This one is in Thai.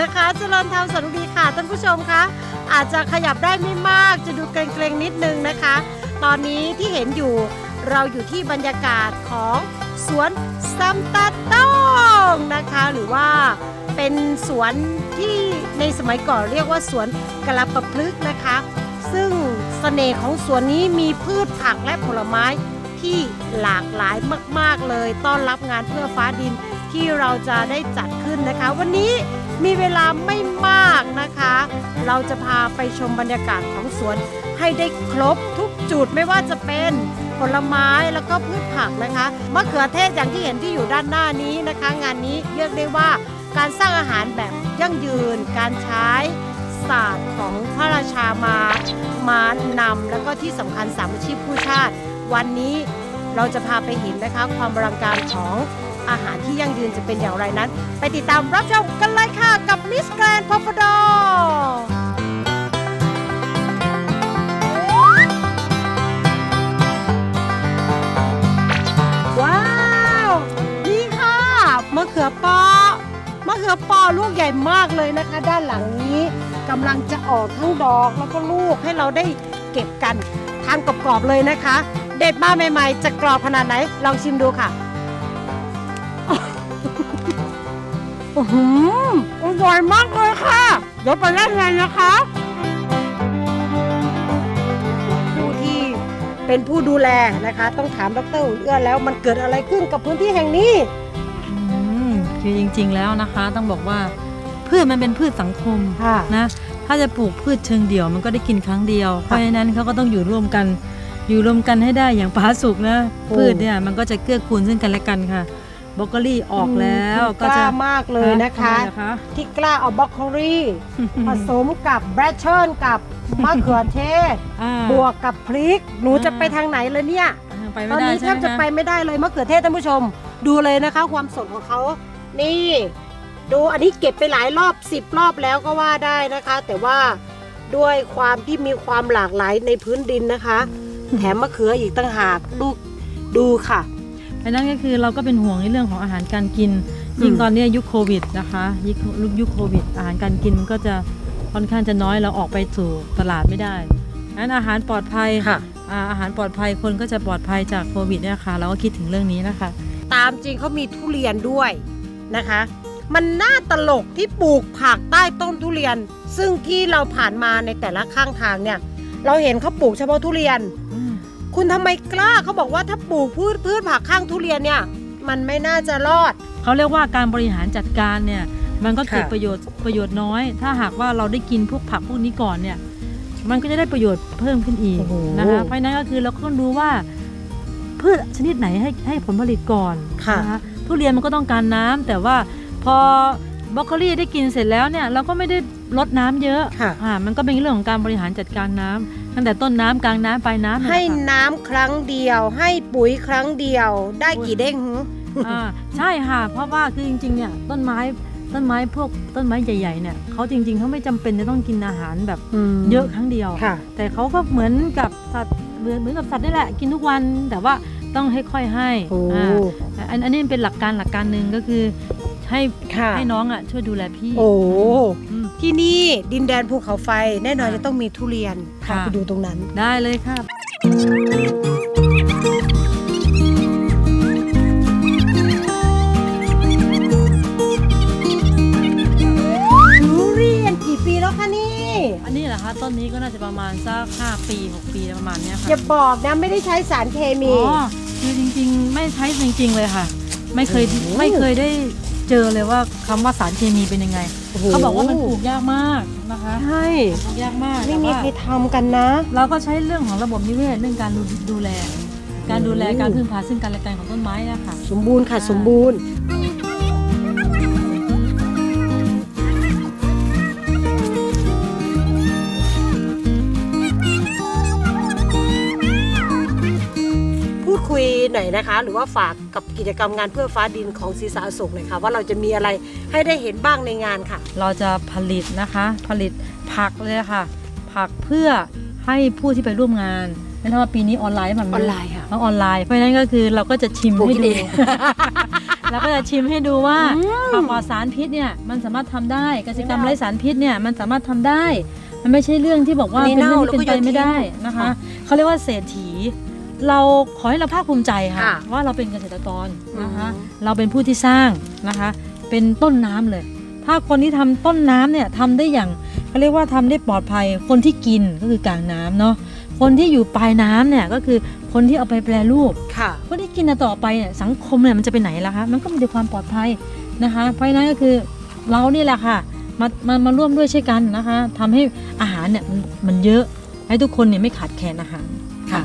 เจริญธรรมสวัสดีค่ะท่านผู้ชมคะอาจจะขยับได้ไม่มากจะดูเกรงๆนิดนึงนะคะ ตอนนี้ที่เห็นอยู่เราอยู่ที่บรรยากาศของสวนซัมตาต้องนะคะ หรือว่าเป็นสวนที่ในสมัยก่อนเรียกว่าสวนกระปะพลึกนะคะ ซึ่งเสน่ห์ของสวนนี้มีพืชผักและผลไม้ที่หลากหลายมาก ๆ เลยต้อนรับงานเพื่อฟ้าดินที่เราจะได้จัดขึ้นนะคะ วันนี้ มีเวลาไม่มากนะคะ เราจะพาไปชมบรรยากาศของสวนให้ได้ครบทุกจุดไม่ว่าจะเป็นผลไม้แล้วก็พืชผักนะคะมะเขือเทศอย่างที่เห็นที่อยู่ด้านหน้านี้นะคะ งานนี้เรียกได้ว่าการสร้างอาหารแบบยั่งยืน การใช้ศาสตร์ของพระราชามามานำแล้วก็ที่สำคัญสามัญชีพผู้ชาติ วันนี้เราจะพาไปเห็นนะคะความบรังการของ อาหารที่ยั่งยืนจะเป็นอย่างไรนั้น ไปติดตามรับชมกันเลยค่ะกับมิสแกรนด์พอฟดอว้าว นี่ค่ะมะเขือเปอมะเขือเปอลูกใหญ่มากเลยนะคะ ด้านหลังนี้กำลังจะออกทั้งดอกแล้วก็ลูกให้เราได้เก็บกันทานกรอบๆเลยนะคะ เด็ดมาใหม่ ๆ จะกรอบขนาดไหนลองชิมดูค่ะ โอ้โหอร่อยมากเลยค่ะ เดี๋ยวไปเล่นเลยนะคะ ผู้ที่เป็นผู้ดูแลนะคะ ต้องถามดรอุ่นเอื้อแล้วมันเกิดอะไรขึ้นกับพื้นที่แห่งนี้ อืมคือจริงๆแล้วนะคะต้องบอกว่าพืชมันเป็นพืชสังคมค่ะนะถ้าจะปลูกพืชเชิงเดี่ยวมันก็ได้กินครั้งเดียว เพราะฉะนั้นเขาก็ต้องอยู่ร่วมกัน อยู่รวมกันให้ได้อย่างผาสุกนะโอ้พืชเนี่ยมันก็จะเกื้อกูลซึ่งกันและกันค่ะ บรอกโคลี่ออกแล้วก็กจะล้ามากเลยนะคะ ทำไมล่คะที่กล้าเอาบล็อกโคลีผสมกับแบรชเชิลกับมะเขือเทศ อ่า บวกกับพริก หนูจะไปทางไหนเลยเนี่ย ไปตไม่อนได้นี้แทใช่บไหมจะคะไปไม่ได้เลยมะเขือเทศท่านผู้ชม ดูเลยนะคะความสดของเขา นี่ ดูอันนี้เก็บไปหลายรอบสิบรอบแล้วก็ว่าได้นะคะ แต่ว่าด้วยความที่มีความหลากหลายในพื้นดินนะคะ แถมมะเขืออีกต่างหาก ดูดูค่ะ อันนั้นก็คือเราก็เป็นห่วงในเรื่องของอาหารการกิน ยิ่งอืมตอนเนี้ยยุคโควิดนะคะยุคยุคโควิด อาหารการกินมันก็จะค่อนข้างจะน้อยเราออกไปสู่ตลาดไม่ได้งั้นอาหารปลอดภัยค่ะอ่าอาหารปลอดภัยคนก็จะปลอดภัยจากโควิดเนี่ยค่ะเราก็คิดถึงเรื่องนี้นะคะ ตามจริงเขามีทุเรียนด้วยนะคะ มันน่าตลกที่ปลูกผักใต้ต้นทุเรียน ซึ่งที่เราผ่านมาในแต่ละข้างทางเนี่ยเราเห็นเขาปลูกเฉพาะทุเรียน คุณทำไมกล้าเขาบอกว่าถ้าปลูกพืชพืชผักข้างทุเรียนเนี่ย มันไม่น่าจะรอด เขาเรียกว่าการบริหารจัดการเนี่ยมันก็เกิดค่ะ ประโยชน์ประโยชน์น้อย ถ้าหากว่าเราได้กินพวกผักพวกนี้ก่อนเนี่ย มันก็จะได้ประโยชน์เพิ่มขึ้นอีกโอ้โห นะคะเพราะฉะนั้นก็คือเราก็ต้องดูว่าพืชชนิดไหนให้ให้ผลผลิตก่อนค่ะ นะคะทุเรียนมันก็ต้องการน้ำแต่ว่าพอบรอกโคลีได้กินเสร็จแล้วเนี่ย เราก็ไม่ได้ลดน้ำเยอะค่ะ อ่ามันก็เป็นเรื่องของการบริหารจัดการน้ำ ตั้งแต่ต้นน้ำกลางน้ำปลายน้ำให้นั่นแหละค่ะน้ำครั้งเดียว ให้ปุ๋ยครั้งเดียว ได้กี่เด้งหืออ่าใช่ค่ะ เพราะว่าคือจริงๆเนี่ยต้นไม้ต้นไม้พวกต้นไม้ใหญ่ๆเนี่ยเขาจริงๆเขาไม่จำเป็นจะต้องกินอาหารแบบเยอะครั้งเดียว ค่ะ แต่เขาก็เหมือนกับสัตว์เหมือนเหมือนกับสัตว์นี่แหละกินทุกวันแต่ว่าต้องให้ค่อยให้โอ้ อ่าอันอันนี้เป็นหลักการหลักการหนึ่งก็คือ ให้ค่ะให้น้องอะช่วยดูแลพี่ โอ้อืม ที่นี่ดินแดนภูเขาไฟ แน่นอนค่ะจะต้องมีทุเรียนพาค่ะ ไปดูตรงนั้น ได้เลยค่ะ ทุเรียนกี่ปีแล้วคะนี่อันนี้เหรอคะต้นนี้ก็น่าจะประมาณสักห้าปีหกปีประมาณเนี้ยค่ะอย่าบอกนะไม่ได้ใช้สารเคมี อ๋อคือจริงๆ ไม่ใช้จริง ๆ เลยค่ะ ไม่เคยโอ้โหไม่เคยได้ เจอเลยว่าคำว่าสารเคมีเป็นยังไงโโห เขาบอกว่ามันปลูกยากมากนะคะใช่ปลูกยากมากไม่มีแต่ว่าใครทำกันนะ เราก็ใช้เรื่องของระบบนิเวศเรื่องการดูดูแล การดูแลโอ้โหการพึ่งพาซึ่งกันและกันของต้นไม้อะค่ะสมบูรณ์ค่ะ สมบูรณ์พู หน่อยนะคะ หรือว่าฝากกับกิจกรรมงานเพื่อฟ้าดินของศรีสาสุขหน่อยค่ะ ว่าเราจะมีอะไรให้ได้เห็นบ้างในงานค่ะ เราจะผลิตนะคะ ผลิตผักเลยค่ะ ผักเพื่อให้ผู้ที่ไปร่วมงานนั่นถ้าว่าปีนี้ออนไลน์มันออนไลน์ค่ะต้องออนไลน์เพราะฉะนั้นก็คือเราก็จะชิมปลูกให้กินดูเองเราก็จะชิมให้ดูว่าอืมผักปลอดสารพิษเนี่ยมันสามารถทำได้กสิกรรมไร้สารพิษเนี่ยมันสามารถทำได้ มันไม่ใช่เรื่องที่บอกว่าอันนี้เป็นเรื่องที่เน่าเป็นไปแล้วก็โยนไม่ได้ทิ้งนะคะค่ะเขาเรียกว่าเศรษฐี เราขอให้เราภาคภูมิใจค่ะค่ะว่าเราเป็นเกษตรกรนะคะอืม เราเป็นผู้ที่สร้างนะคะ เป็นต้นน้ำเลย ถ้าคนที่ทำต้นน้ำเนี่ยทำได้อย่างเขาเรียกว่าทำได้ปลอดภัยคนที่กินก็คือกลางน้ำเนาะคนที่อยู่ปลายน้ำเนี่ยก็คือคนที่เอาไปแปรรูป ค่ะ คนที่กินน่ะต่อไปเนี่ยสังคมเนี่ยมันจะไปไหนล่ะคะมันก็มีแต่ความปลอดภัยนะคะ เพราะฉะนั้นก็คือเรานี่แหละค่ะมามามาร่วมด้วยช่วยกันนะคะทำให้อาหารเนี่ยมันมันเยอะให้ทุกคนเนี่ยไม่ขาดแคลนอาหาร ค่ะ